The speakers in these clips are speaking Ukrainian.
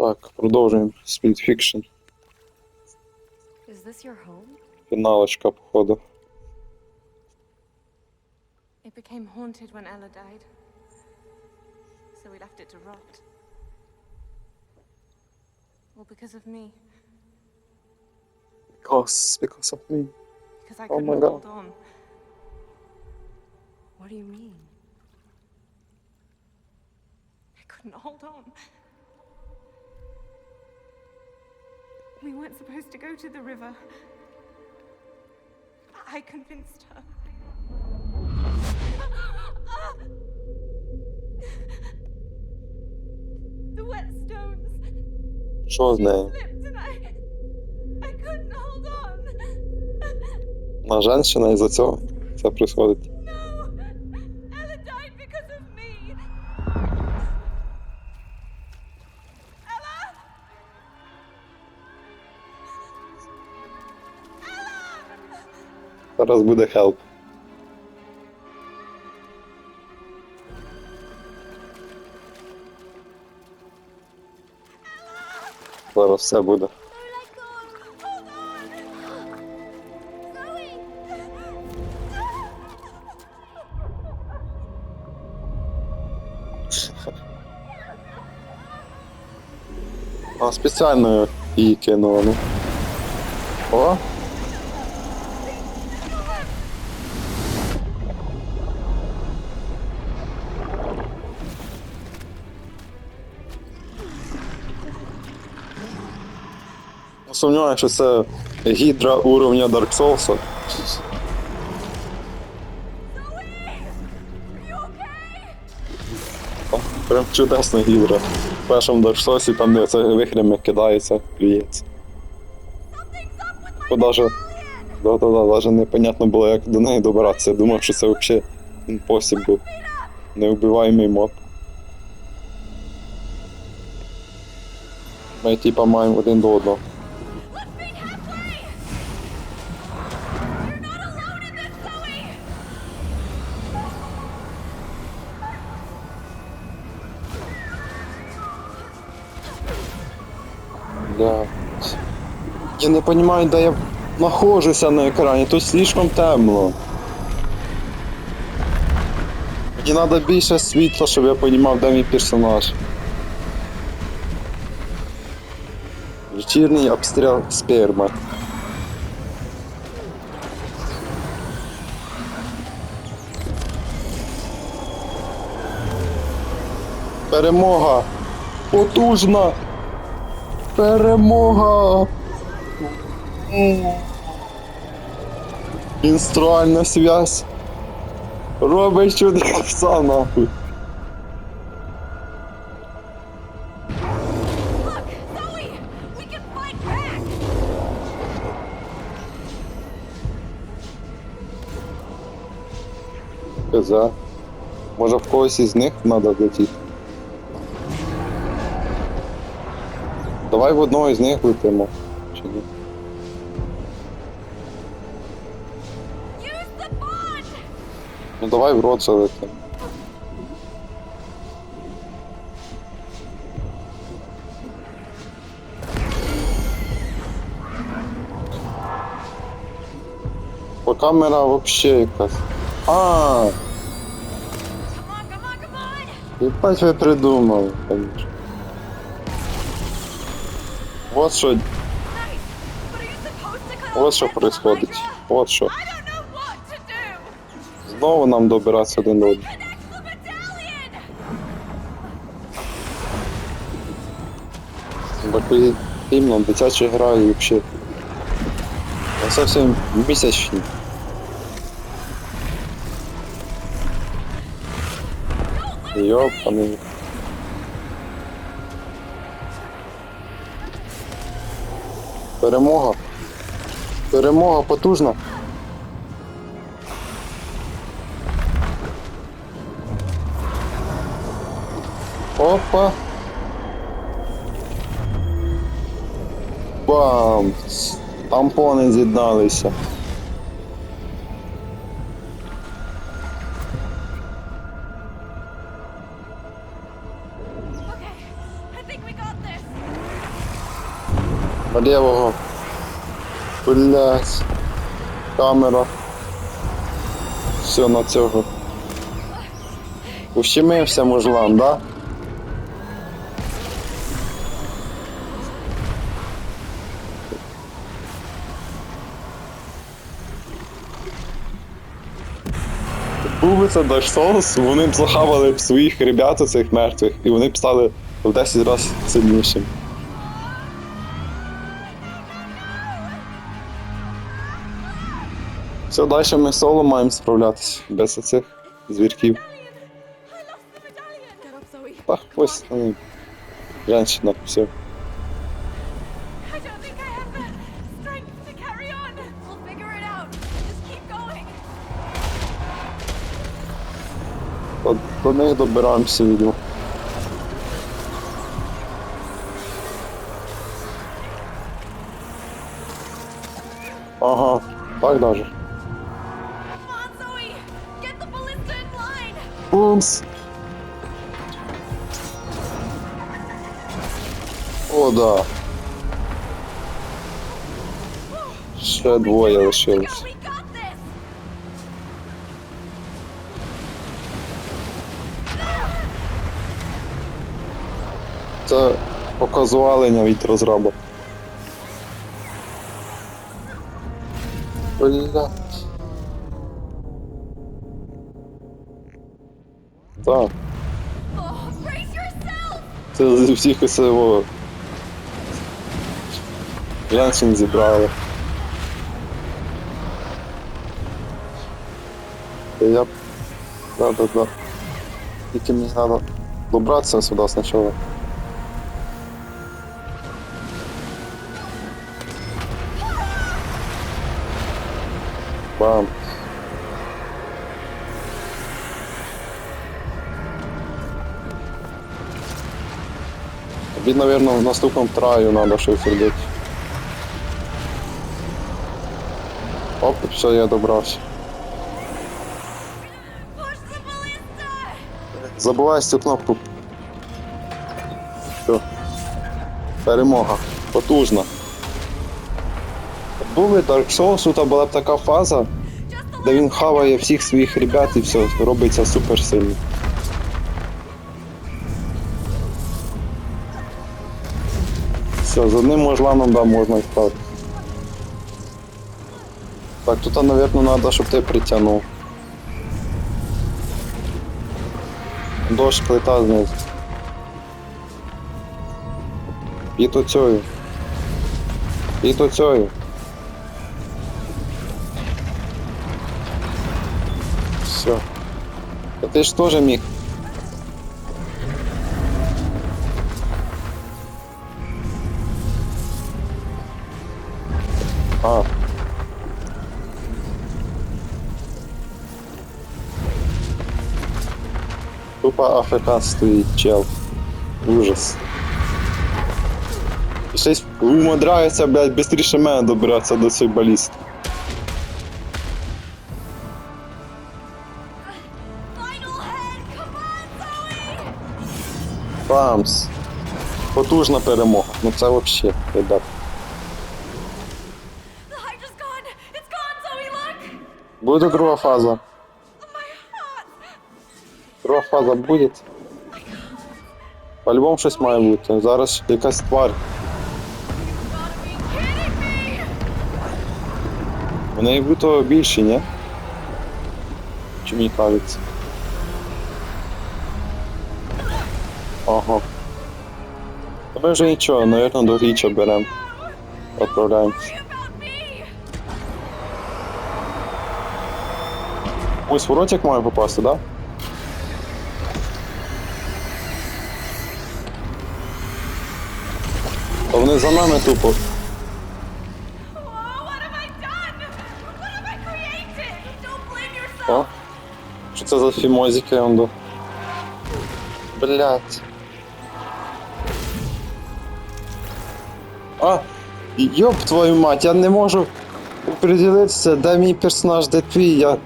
Так, продовжуємо Speed Fiction. Is this your home? Фіналочка, походу. It became haunted when Ella died. So we left it to rot. All because of me. Because, because of me. Because I Oh my couldn't God. hold on. What do you mean? I couldn't hold on. We weren't supposed to go to the river. I convinced her. The wet stones. Що з She нею? slipped and I. I couldn't hold on. На женщина із-за цього це происходить. Зараз буде хелп. Зараз все буде. А спеціально її кинула, ну. О! Сумніваюся, що це гідра уровня Dark Souls. Прям чудесна гідра. В першому Dark Souls там де це вихрями кидається, my Бо даже, да, да, да, даже непонятно було, як до неї добиратися. Я думав, що це взагалі impossible. був. Невбиваємий мод. Ми типа маємо один до одного. Я не розумію, де я знаходжуся на екрані, тут слишком темно. Мені треба більше світла, щоб я розумів, де мій персонаж. Вечірній обстріл сперма. Перемога! Потужна! Перемога! Інструальна связь. Робить чудеса нахуй. Каза. Може в когось із них треба летіти. Давай в одного із них летимо. Чи ні? Ну давай в рот залетимо. Бо камера вообще якась. А, ебать ви придумали, конечно. Вот що, вот що происходить. Вот що. Знову нам добиратися до medallion! Такий іменно дитяча гра і взагалі. Зовсім місячні. Йопаний. Перемога. Перемога потужна. Опа. Бам! Тампони з'єдналися. Левого. Блять. Камера. Все на цього. Ущемився мужлан, да? Був би це Dark Souls, вони б захавали б своїх ребят цих мертвих, і вони б стали в 10 разів сильнішим. Все, далі ми соло маємо справлятися без цих звірків. I lost the medallion! Get up, Zoe. Та ось ну, женщина, все. До, до них добираємося відео. Ага, так даже. Бумс. О, да. Ще двоє лишилось. Це показувалення від розраба. Бля. Так, Oh, brace yourself. це з всіх ось його женщин зібрали. Я... Да, да, да. Тільки мені треба добратися сюди спочатку. Бам. Тобі, наверное, в наступному траю треба щось робити. Оп, все, я добрався. Забувай цю кнопку. Все. Перемога. Потужна. Були Dark Souls, тут була б така фаза, де він хаває всіх своїх ребят і все, робиться супер сильний. Все, з одним можланом, да, можна і. Так, тут, мабуть, треба, щоб ти притягнув. Дощ плита то цією. І то цією. Все. Та ти ж теж міг. А. Тупо АФК стоїть чел. Ужас. Щось умудряється, блядь, быстріше мене добиратися до цієї Zoe. Бамс. Потужна перемога. Ну це вообще, ребят. Буде друга фаза. Друга фаза буде. По-любому щось має бути. Зараз якась тварь. У неї буде більше, ні? Чи мені кажеться? Та Ми вже нічого, наверное, до річа беремо. Отправляємось. Ось в ротик має попасти, да? А вони за нами тупо. Yourself. О? Що це за фімозики, ондо? Блять. А! Йоп твою мать, я не можу определитися, де мій персонаж, де твій, я.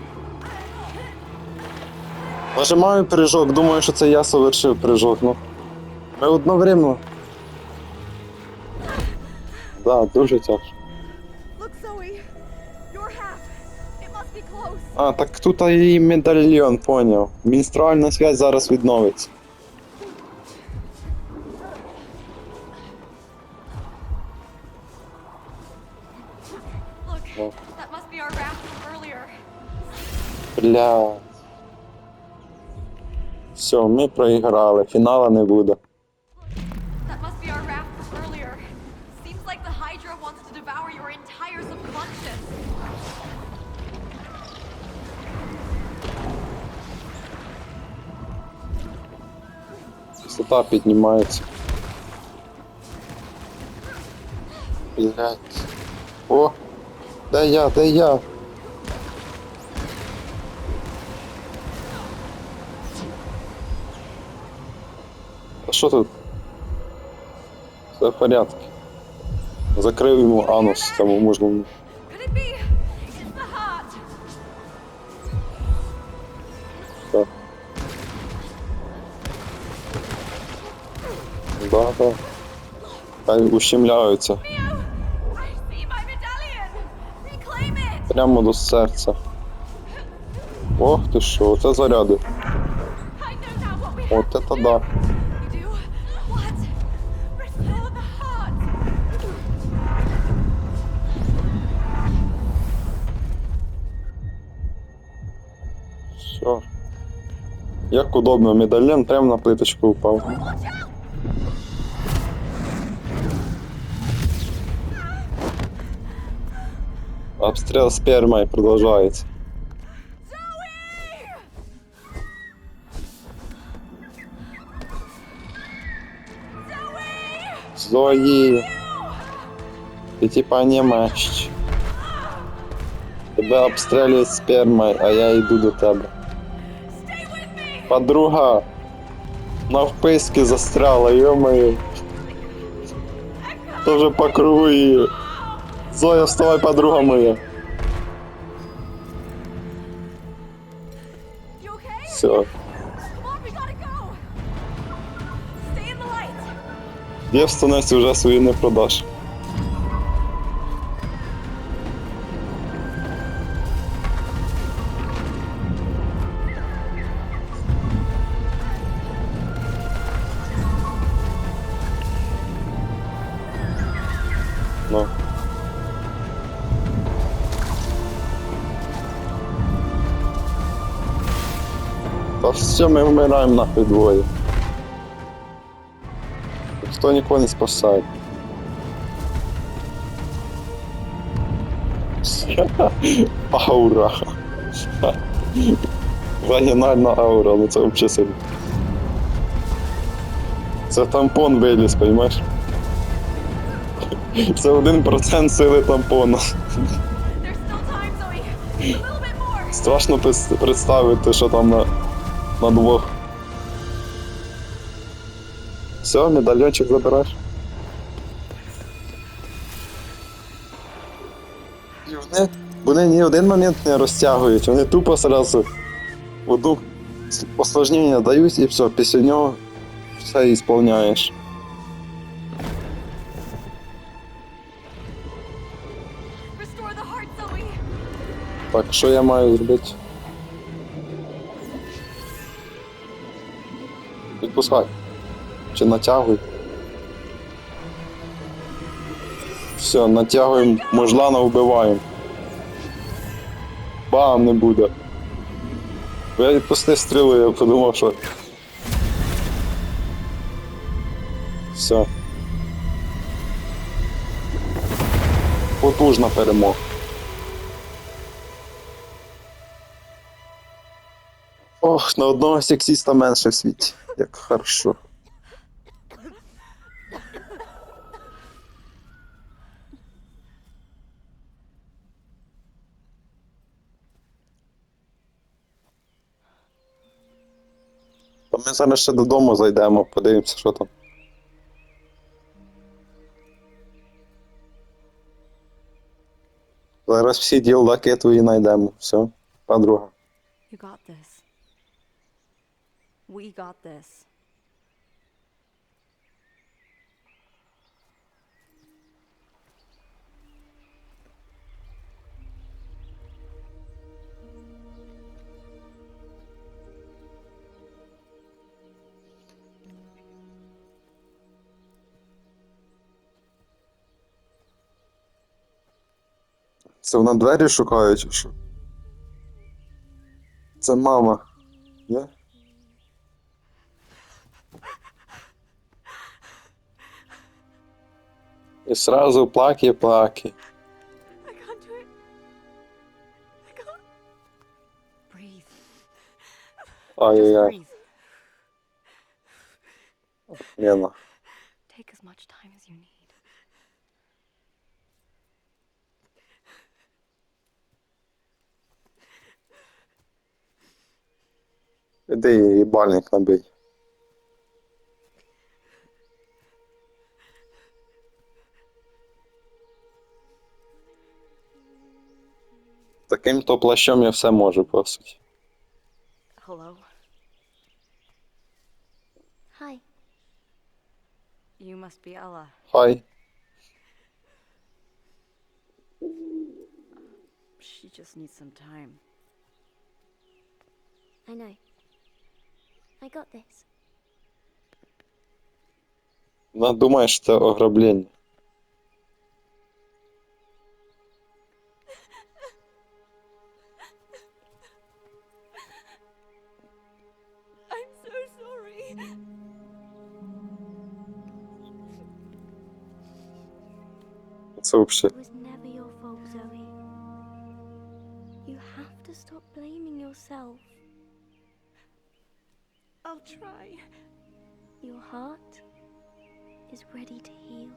Нажимаю прыжок, думаю, що це я совершив прыжок, ну. Ми одновременно. Да, дуже тяжко. А, так тут і медальйон, поняв. Мінстральна связь зараз відновиться. Look, Все, ми проіграли, фінала не буде. Висота піднімається. Блять. О! Де я, де я? Що тут? Все в порядку. Закрив йому анус, тому можна. Так. Да, да. Ущемляються. Прямо до серця. Ох ти що, це заряди. От это да. Як удобно, медальон прямо на плиточку упав. Watch out! Обстріл спермою продовжується. Zoe! Zoe! Зої, ти типа не мащ. Тебе обстрілюють спермою, а я йду до тебе. Подруга, на вписки застряла, ё-моё. Тоже по кругу її. Зоя, вставай, подруга моя. Все. Come on, we gotta go! Все, ми вмираємо нахуй двоє. Ніхто нікого не спасає. Аура. Вагінальна аура, ну це взагалі сильно. Це тампон виліз, розумієш? Це один процент сили тампона. Страшно представити, що там на, на двох. Все, медальончик забираєш. І вони, вони ні один момент не розтягують, вони тупо сразу в одну с- осложнення дають і все, після нього все heart, Zoe! Так, що я маю зробити? Відпускай. Чи натягуй. Все, натягуємо, мужлана вбиваємо. Бам, не буде. Я відпустив стрілу, я подумав, що. Все. Потужна перемога. Ох, на одного сексіста менше в світі. Як хорошо. Ми зараз ще додому зайдемо, подивимося, що там. Зараз всі ділдаки твої знайдемо. Все, подруга. You got this. We got this. Це вона двері шукає, чи що? Це мама. Є? І сразу плаки-плаки. Ай-яй-яй, Breathe. Лена. Take as much time as you need. Іди їбальник набий. Таким то плащом я все можу, по суті. Hello? Hi. You must be Ella. Хай. She just needs some time. I know. I got this. Вона думає, що це ограблення. Yourself. I'll try. Your heart is ready to heal.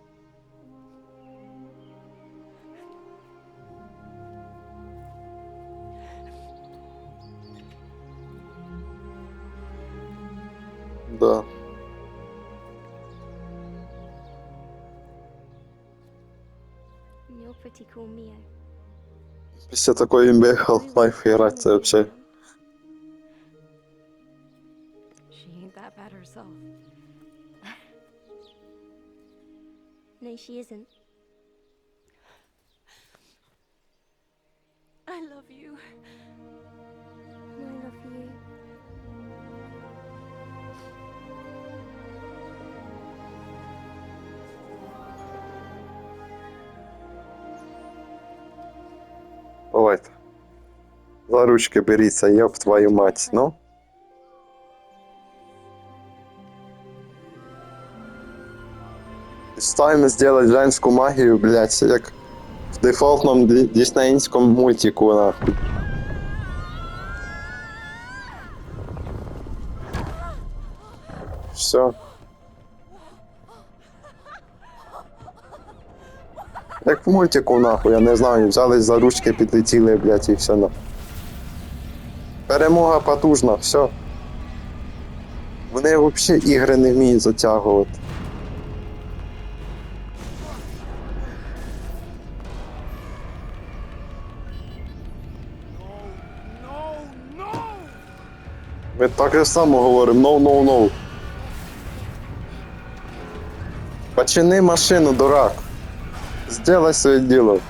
Да. And you're pretty cool, Mio. Після такої імби Half-Life грати це взагалі. She ain't that bad herself. No, she isn't. I love you. Давайте. За ручки беріться, йоп твою мать, ну. Ставимо сделать женську магію, блядь, як в дефолтному ді- діснеїнському мультику, нахуй. Все. Як в мультику, нахуй, я не знаю, взялись за ручки, підлетіли, блядь, і все на. Перемога потужна, все. Вони взагалі ігри не вміють затягувати. Ми так же само говоримо, no, no, no. Почини машину, дурак. Сделай своє діло.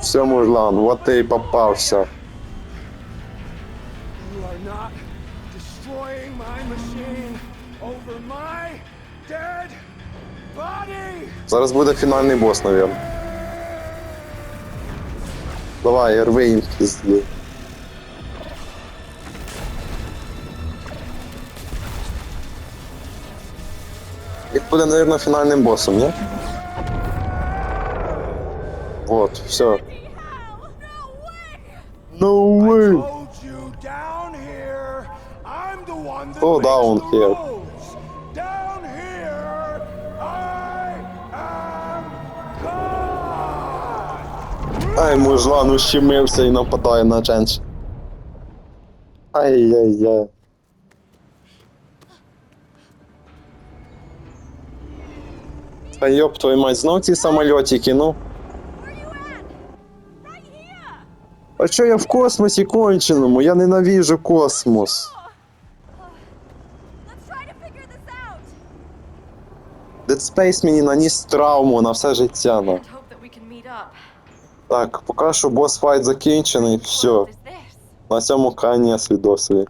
Все, мужлан, вот my dead body! Зараз буде фінальний бос, навірно. Давай, рви їм пізді. Буде, навірно, фінальним босом, ні? Вот, все. No way! You down here, Oh! Ай, мужлан ущемився і нападає на Дженш. Ай-яй-яй. Та йоп твою мать, знов ці самольотики, ну. А чо я в космосі конченому? Я ненавижу космос. Dead Space мені наніс травму на все життя. Ну. Так, поки що бос файт закінчений, все. На цьому конець відосові.